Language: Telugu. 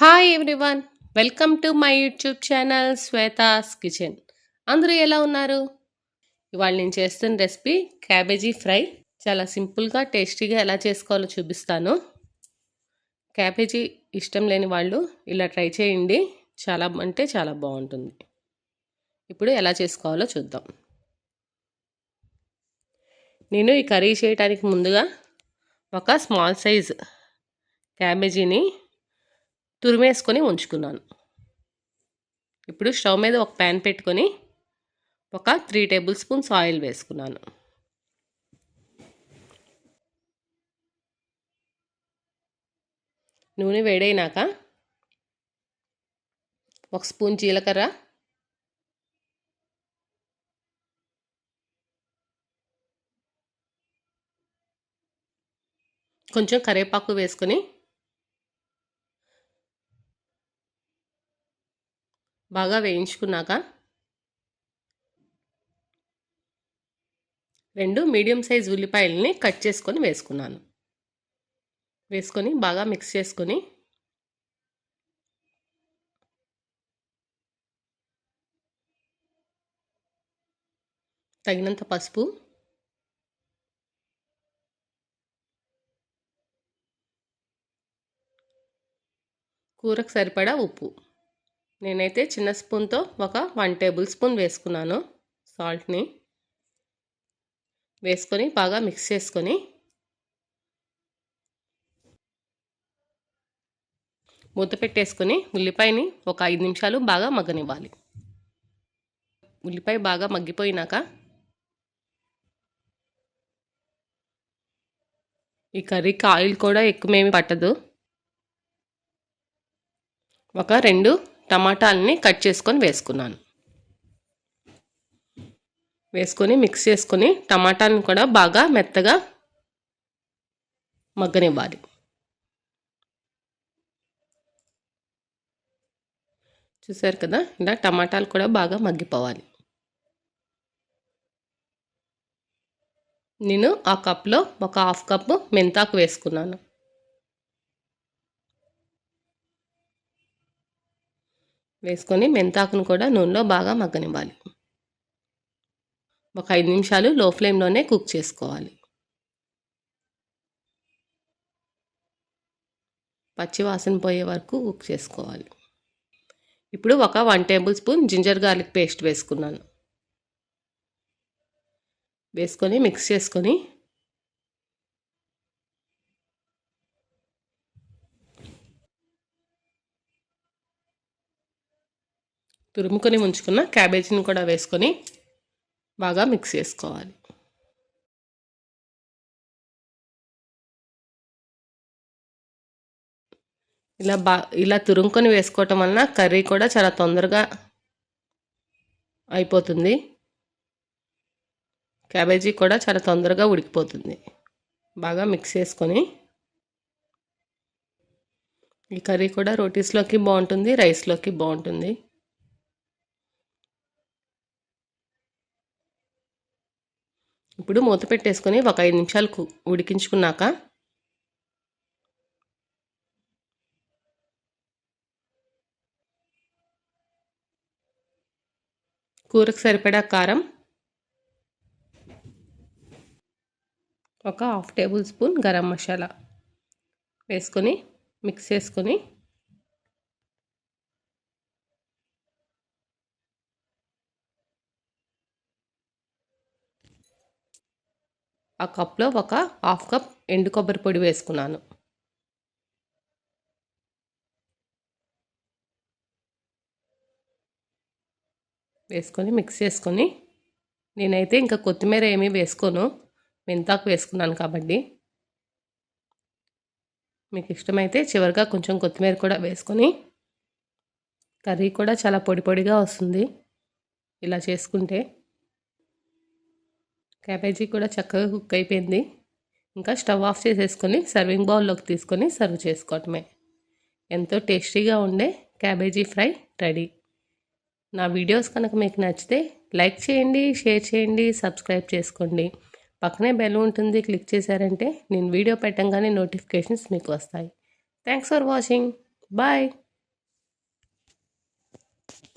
Hi everyone welcome to my YouTube channel Shweta's kitchen అందరూ ఎలా ఉన్నారు? ఇవాళ నేను చేస్తున్న రెసిపీ క్యాబేజీ ఫ్రై చాలా సింపుల్గా టేస్టీగా ఎలా చేసుకోవాలో చూపిస్తాను. క్యాబేజీ ఇష్టం లేని వాళ్ళు ఇలా ట్రై చేయండి. చాలా అంటే చాలా బాగుంటుంది. ఇప్పుడు ఎలా చేసుకోవాలో చూద్దాం. నేను ఈ కర్రీ చేయడానికి ముందుగా ఒక స్మాల్ సైజ్ క్యాబేజీని తురిమేసుకొని ఉంచుకున్నాను. ఇప్పుడు స్టవ్ మీద ఒక ప్యాన్ పెట్టుకొని ఒక త్రీ టేబుల్ స్పూన్స్ ఆయిల్ వేసుకున్నాను. నూనె వేడైనాక ఒక స్పూన్ జీలకర్ర కొంచెం కరివేపాకు వేసుకొని బాగా వేయించుకున్నాక రెండు మీడియం సైజ్ ఉల్లిపాయలని కట్ చేసుకొని వేసుకున్నాను. వేసుకొని బాగా మిక్స్ చేసుకొని తగినంత పసుపు కూరకు సరిపడా ఉప్పు. నేనైతే చిన్న స్పూన్తో ఒక వన్ టేబుల్ స్పూన్ వేసుకున్నాను సాల్ట్ని. వేసుకొని బాగా మిక్స్ చేసుకొని మూత పెట్టేసుకొని ఉల్లిపాయని ఒక ఐదు నిమిషాలు బాగా మగ్గనివ్వాలి. ఉల్లిపాయ బాగా మగ్గిపోయినాక ఈ కర్రీకి ఆయిల్ కూడా ఎక్కువేమి పట్టదు. ఒక రెండు టమాటాలని కట్ చేసుకొని వేసుకున్నాను. వేసుకొని మిక్స్ చేసుకొని టమాటాలను కూడా బాగా మెత్తగా మగ్గనివ్వాలి. చూసారు కదా? ఇలా టమాటాలు కూడా బాగా మగ్గిపోవాలి. నేను ఆ కప్లో ఒక హాఫ్ కప్పు మెంతాకు వేసుకున్నాను. వేసుకొని మెంతాకును కూడా నూనెలో బాగా మగ్గనివ్వాలి. ఒక ఐదు నిమిషాలు లో ఫ్లేమ్లోనే కుక్ చేసుకోవాలి. పచ్చి వాసన పోయే వరకు కుక్ చేసుకోవాలి. ఇప్పుడు ఒక one table spoon ginger garlic paste వేసుకున్నాను. వేసుకొని మిక్స్ చేసుకొని తురుముకొని ఉంచుకున్న క్యాబేజీని కూడా వేసుకొని బాగా మిక్స్ చేసుకోవాలి. ఇలా బా ఇలా తురుముకొని వేసుకోవటం వలన కర్రీ కూడా చాలా తొందరగా అయిపోతుంది. క్యాబేజీ కూడా చాలా తొందరగా ఉడికిపోతుంది. బాగా మిక్స్ చేసుకొని ఈ కర్రీ కూడా రోటీస్లోకి బాగుంటుంది రైస్లోకి బాగుంటుంది. ఇప్పుడు మూత పెట్టేసుకొని ఒక ఐదు నిమిషాలు ఉడికించుకున్నాక కూరకు సరిపడా కారం ఒక half table spoon garam masala వేసుకొని మిక్స్ చేసుకొని ఆ కప్లో ఒక హాఫ్ కప్ ఎండు కొబ్బరి పొడి వేసుకున్నాను. వేసుకొని మిక్స్ చేసుకొని నేనైతే ఇంకా కొత్తిమీర ఏమీ వేసుకోను. మెంతాకు వేసుకున్నాను కాబట్టి. మీకు ఇష్టమైతే చివరిగా కొంచెం కొత్తిమీర కూడా వేసుకొని కర్రీ కూడా చాలా పొడి పొడిగా వస్తుంది. ఇలా చేసుకుంటే క్యాబేజీ కూడా చక్కగా కుక్ అయిపోయింది. ఇంకా స్టవ్ ఆఫ్ చేసేసుకొని సర్వింగ్ బౌల్లోకి తీసుకొని సర్వ్ చేసుకోవటమే. ఎంతో టేస్టీగా ఉండే క్యాబేజీ ఫ్రై రెడీ. నా వీడియోస్ కనుక మీకు నచ్చితే లైక్ చేయండి షేర్ చేయండి సబ్స్క్రైబ్ చేసుకోండి. పక్కనే బెల్ ఉంటుంది క్లిక్ చేశారంటే నేను వీడియో పెట్టంగానే నోటిఫికేషన్స్ మీకు వస్తాయి. Thanks for watching. బాయ్.